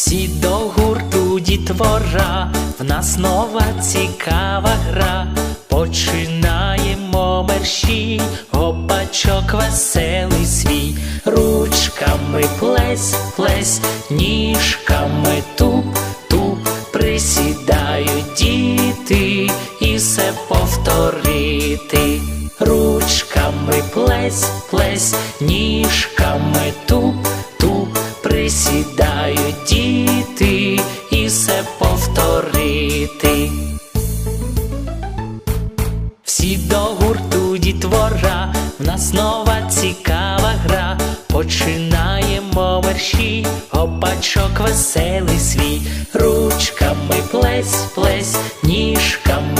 Всі до гурту дітвора, в нас нова цікава гра. Починаємо мерщій, гопачок веселий свій, ручками плесь, плесь, ніжками туп, туп, присідають діти і все повторити. Ручками плесь, плесь, ніжками туп, присідають діти і все повторити. Всі до гурту дітвора, в нас нова цікава гра. Починаємо мерщі, гопачок веселий свій, ручками плесь, плесь, ніжками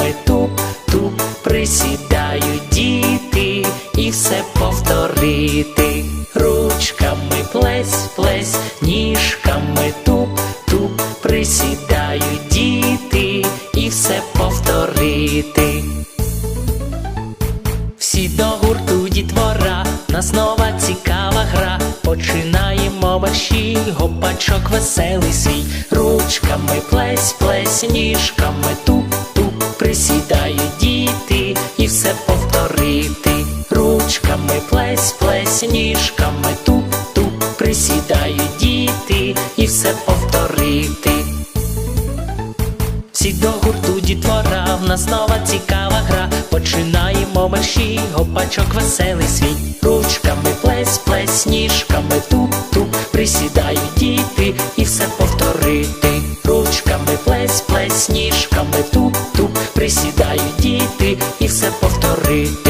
плесь, плесь, ніжками туп, туп, присідають діти і все повторити. Всі до гурту дітвора, нас нова цікава гра. Починаємо мерщі, гопачок веселий свій, ручками плесь, плесь, ніжками туп, туп, присідають діти і все повторити. Ручками плесь, плесь, ніжками туп, присідають діти і все повторити. Всі до гурту дітвора, в нас нова цікава гра. Починаємо мерші, гопачок веселий свій. Ручками плесь, плесь, ніжками туп-туп присідають діти і все повторити. Ручками плесь, плесь, ніжками туп-туп присідають діти і все повторити.